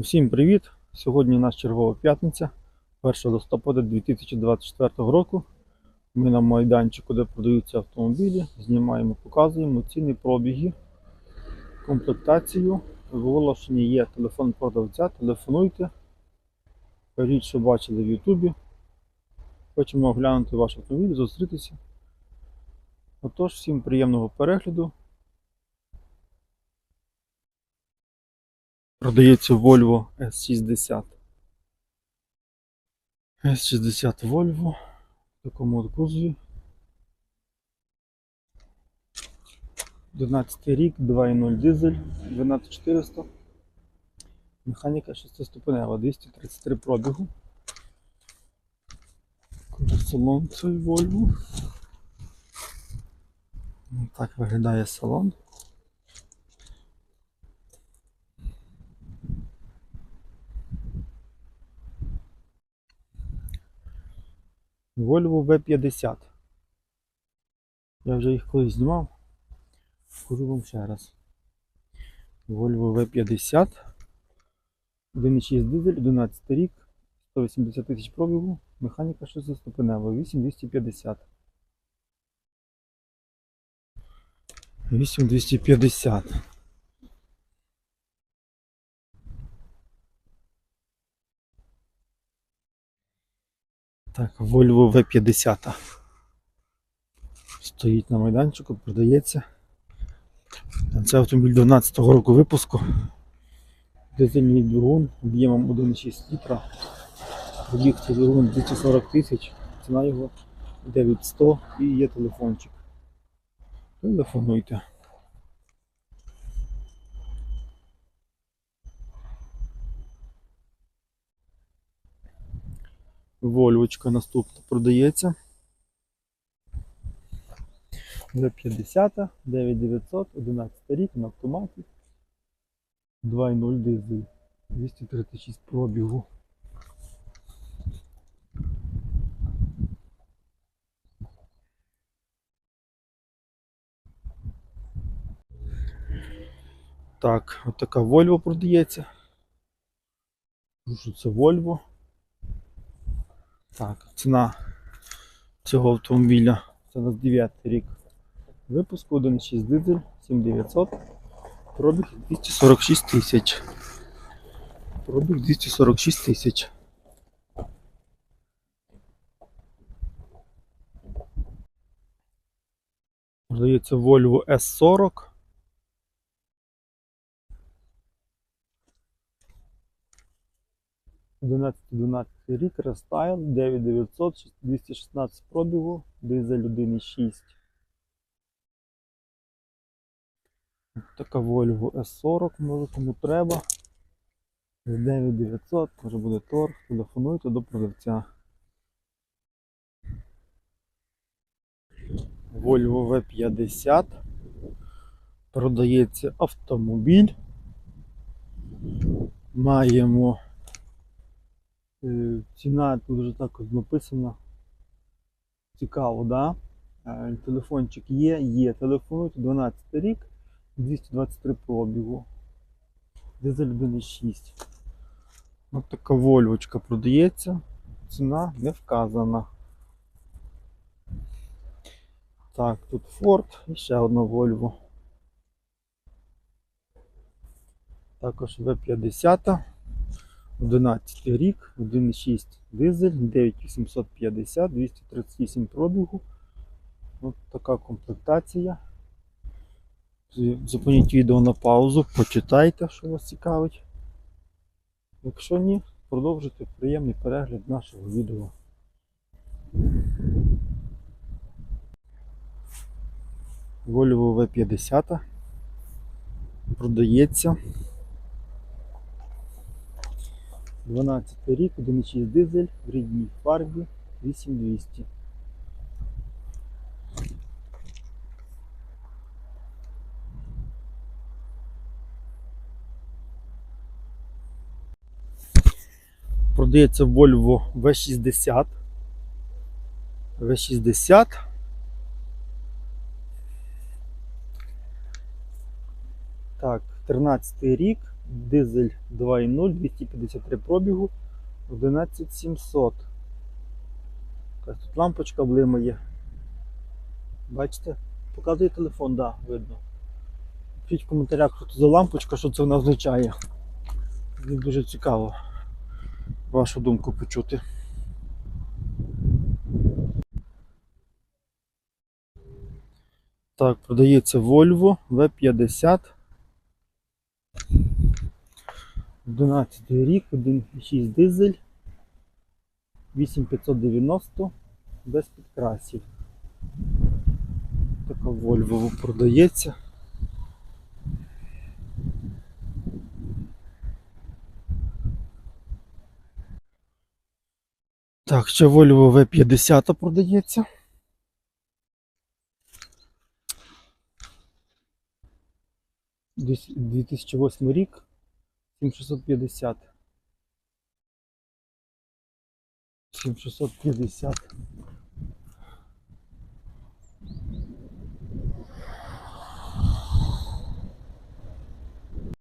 Всім привіт! Сьогодні у нас чергова п'ятниця, 1 листопада 2024 року. Ми на майданчику, де продаються автомобілі, знімаємо, показуємо ціни пробіги, комплектацію. В є телефон продавця, телефонуйте. Кажіть, що бачили в Ютубі. Хочемо оглянути ваш автомобіль, зустрітися. Отож, всім приємного перегляду. Продається Volvo S60. S60 Volvo. В такому от кузові. 12 рік, 2.0 дизель, 12400. Механіка 6-ступенева, 233 пробігу. Салон цей Volvo. Так виглядає салон. Volvo V50. Я вже їх колись знімав. Скажу вам ще раз. Volvo V50. 1.6 дизель, 11 рік, 180 тисяч пробігу, механіка 6-ступенева, 8250. 8250. Так, Volvo V50. Стоїть на майданчику, продається. Це автомобіль 12-го року випуску. Дизельний двигун об'ємом 1,6 літра. Пробіг цей двигун 240 тисяч. Ціна його 9100 і є телефончик. Телефонуйте. Вольвочка наступна продається. В50, 9900, 11 рік на автоматі. 2.0 дизель. 236 пробігу. Так, от така Volvo продається. Що це Volvo. Так, ціна цього автомобіля. Це у нас 9 рік випуску, 1.6 дизель, 7900. Пробіг 246 тисяч. Пробіг 246 тисяч. Продається Volvo S40. Одинадцятий 12 рік, рестайл, 9900, 216 пробігу, дизель 1.6. Така Volvo S40, може кому треба. 9900, може буде торг, телефонуйте до продавця. Volvo V50. Продається автомобіль. Маємо ціна тут вже так от написана. Цікаво, да? Е, Телефончик є, є. Телефонуйте 12 рік. 223 пробігу. Дизель 1.6. Ось така вольвочка продається. Ціна не вказана. Так, тут Ford і ще одна Volvo. Також V50. 11 рік, 1.6 дизель, 9850, 238 пробігу. Ось така комплектація. Зупиніть відео на паузу, почитайте, що вас цікавить. Якщо ні, продовжуйте приємний перегляд нашого відео. Volvo V50 продається. 12 рік, 1.6 дизель в рідній фарбі 8200. Продається Volvo V60. V60. Так, 13 рік, Дизель 2.0, 253 пробігу, 11700. Якась тут лампочка блимає. Бачите? Показує телефон, так, да, видно. Пишіть в коментарях, що це за лампочка, що це вона означає. Мені дуже цікаво вашу думку почути. Так, продається Volvo V50. 11 рік, 1.6 дизель. 8590 без підкрасів. Така Volvo продається. Так, ще Volvo V50 продається. Десь 2008 рік. 7650. 7650.